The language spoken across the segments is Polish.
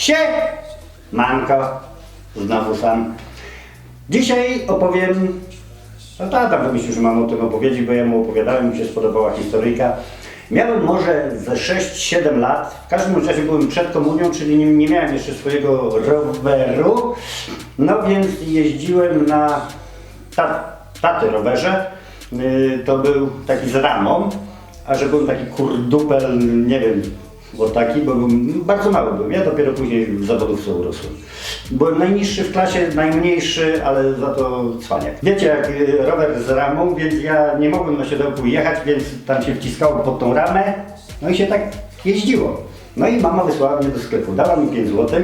Sie! Manko, znowu sam. Dzisiaj opowiem, no tata wymyślił, że mam o tym opowiedzieć, bo ja mu opowiadałem, mi się spodobała historyjka. Miałem może ze 6-7 lat, w każdym razie byłem przed komunią, czyli nie, nie miałem jeszcze swojego roweru, no więc jeździłem na ta, taty rowerze, Yy, to był taki z ramą, a że byłem taki kurdupel, nie wiem, bo taki, bo byłem, bardzo mały byłem, ja dopiero później w zawodówce urosłem. Byłem najniższy w klasie, najmniejszy, ale za to cwaniak. Wiecie, jak y, rower z ramą, więc ja nie mogłem na siodełku jechać, więc tam się wciskało pod tą ramę, no i się tak jeździło. No i mama wysłała mnie do sklepu, dała mi 5 zł.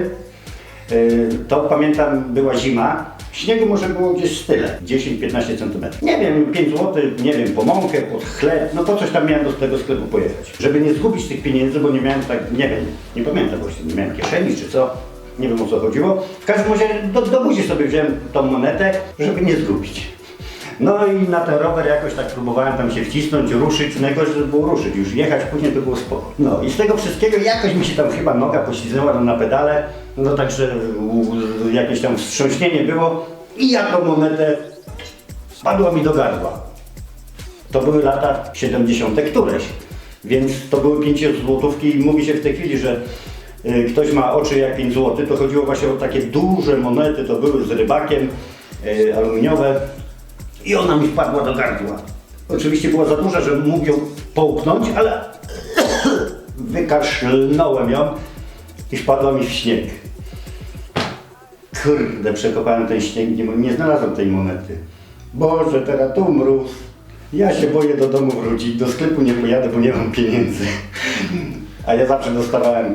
Yy, To pamiętam, była zima. Śniegu może było gdzieś tyle, 10-15 cm. Nie wiem, 5 zł, nie wiem, po mąkę, pod chleb, no po coś tam miałem do tego sklepu pojechać. Żeby nie zgubić tych pieniędzy, bo nie miałem tak, nie wiem, nie pamiętam właśnie, nie miałem kieszeni czy co, nie wiem o co chodziło. W każdym razie do, do buzi sobie wziąłem tą monetę, żeby nie zgubić. No i na ten rower jakoś tak próbowałem tam się wcisnąć, ruszyć, najgorsze żeby było ruszyć, już jechać później to było spoko. No i z tego wszystkiego jakoś mi się tam chyba noga poślizgnęła no, na pedale, no także jakieś tam wstrząśnienie było i ja tą monetę spadła mi do gardła. To były lata 70. któreś, więc to były 5 złotówki i mówi się w tej chwili, że y, ktoś ma oczy jak 5 zł, to chodziło właśnie o takie duże monety, to były z rybakiem, y, aluminiowe i ona mi wpadła do gardła. Oczywiście była za duża, że mógł ją połknąć, ale wykaszlnąłem ją i wpadła mi w śnieg. Kurde, przekopałem ten śnieg, nie, nie znalazłem tej monety. Boże, teraz tu mróz. Ja się boję do domu wrócić, do sklepu nie pojadę, bo nie mam pieniędzy. A ja zawsze dostawałem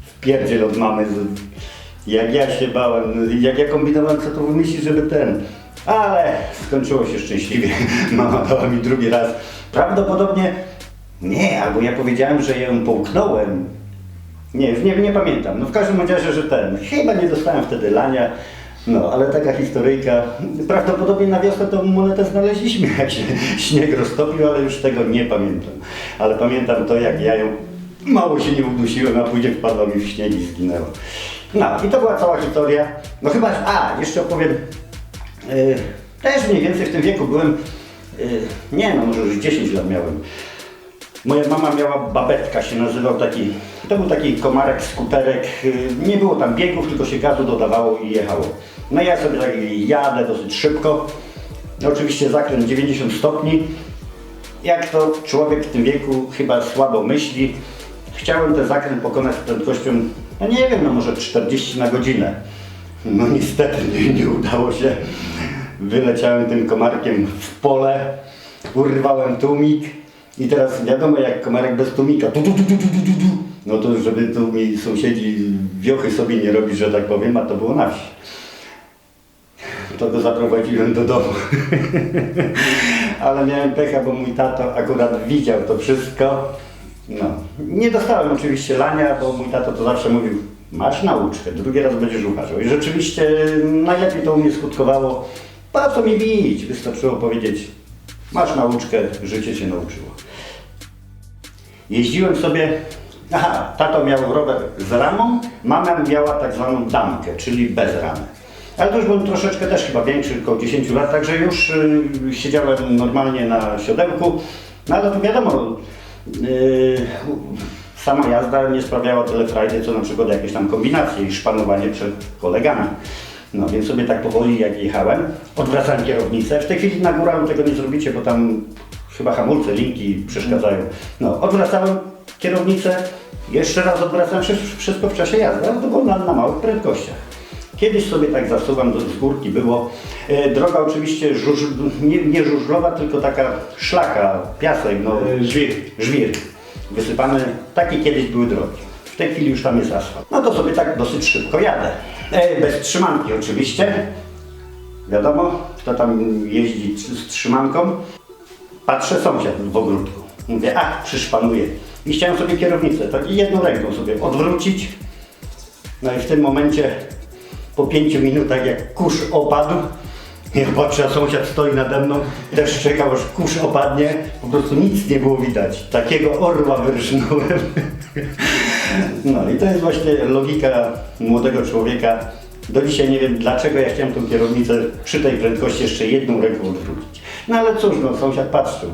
w pierdziel od mamy, jak ja się bałem, jak ja kombinowałem, co to wymyślić, żeby ten. Ale skończyło się szczęśliwie. Mama dała mi drugi raz. Prawdopodobnie nie, albo ja powiedziałem, że ją połknąłem. Nie, nie, nie pamiętam. No w każdym razie, że ten. Chyba nie dostałem wtedy lania. No, ale taka historyjka. Prawdopodobnie na wiosnę tą monetę znaleźliśmy, jak się śnieg roztopił, ale już tego nie pamiętam. Ale pamiętam to, jak ja ją mało się nie udusiłem, a później wpadła mi w śnieg i zginęła. No i to była cała historia. No chyba, a, jeszcze opowiem. Yy, też mniej więcej w tym wieku byłem, yy, nie no, może już 10 lat miałem. Moja mama miała babetka, się nazywał taki, to był taki komarek, skuterek, yy, nie było tam biegów, tylko się gazu dodawało i jechało. No ja sobie tak jadę dosyć szybko, no oczywiście zakręt 90 stopni. Jak to człowiek w tym wieku chyba słabo myśli, chciałem ten zakręt pokonać prędkością, no nie wiem, no może 40 na godzinę. No niestety nie, nie udało się. Wyleciałem tym komarkiem w pole, urwałem tłumik i teraz wiadomo jak komarek bez tłumika. No to żeby tu mi sąsiedzi wiochy sobie nie robić, że tak powiem, a to było na wsi. To go zaprowadziłem do domu. Ale miałem pecha, bo mój tato akurat widział to wszystko. No. Nie dostałem oczywiście lania, bo mój tato to zawsze mówił, masz nauczkę, drugi raz będziesz uważał. I rzeczywiście najlepiej to u mnie skutkowało. Po co mi bić? Wystarczyło powiedzieć, masz nauczkę, życie się nauczyło. Jeździłem sobie, aha, tato miał rower z ramą, mama miała tak zwaną damkę, czyli bez ramy. Ale to już byłem troszeczkę też chyba większy, około 10 lat, także już y, siedziałem normalnie na siodełku. No ale to wiadomo, y, sama jazda nie sprawiała tyle frajdy, co na przykład jakieś tam kombinacje i szpanowanie przed kolegami. No więc sobie tak powoli jak jechałem, odwracałem kierownicę. W tej chwili na górę tego nie zrobicie, bo tam chyba hamulce, linki przeszkadzają. No, odwracałem kierownicę, jeszcze raz odwracałem wszy- wszystko w czasie jazdy, ale to na, na małych prędkościach. Kiedyś sobie tak zasuwam, do górki było. E, droga oczywiście żuż, nie, nie żużlowa, tylko taka szlaka, piasek, no, żwir, żwir wysypany. Takie kiedyś były drogi. W tej chwili już tam jest asfalt. No to sobie tak dosyć szybko jadę. E, bez trzymanki oczywiście. Wiadomo, kto tam jeździ z trzymanką. Patrzę sąsiad w ogródku. Mówię, a, przyszpanuję. I chciałem sobie kierownicę, tak jedną ręką sobie odwrócić. No i w tym momencie, po pięciu minutach, jak kurz opadł, ja patrzę, a sąsiad stoi nade mną, też czekał, aż kurz opadnie. Po prostu nic nie było widać. Takiego orła wyrżnąłem. No i to jest właśnie logika młodego człowieka. Do dzisiaj nie wiem dlaczego ja chciałem tą kierownicę przy tej prędkości jeszcze jedną ręką odwrócić. No ale cóż, no sąsiad patrzył.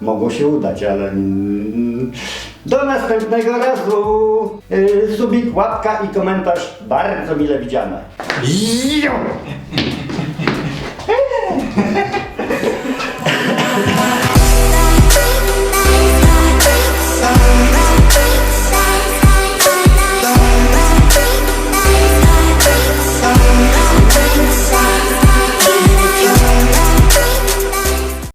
Mogło się udać, ale mm, do następnego razu. Yy, subik, łapka i komentarz bardzo mile widziane. Jo! Yeah.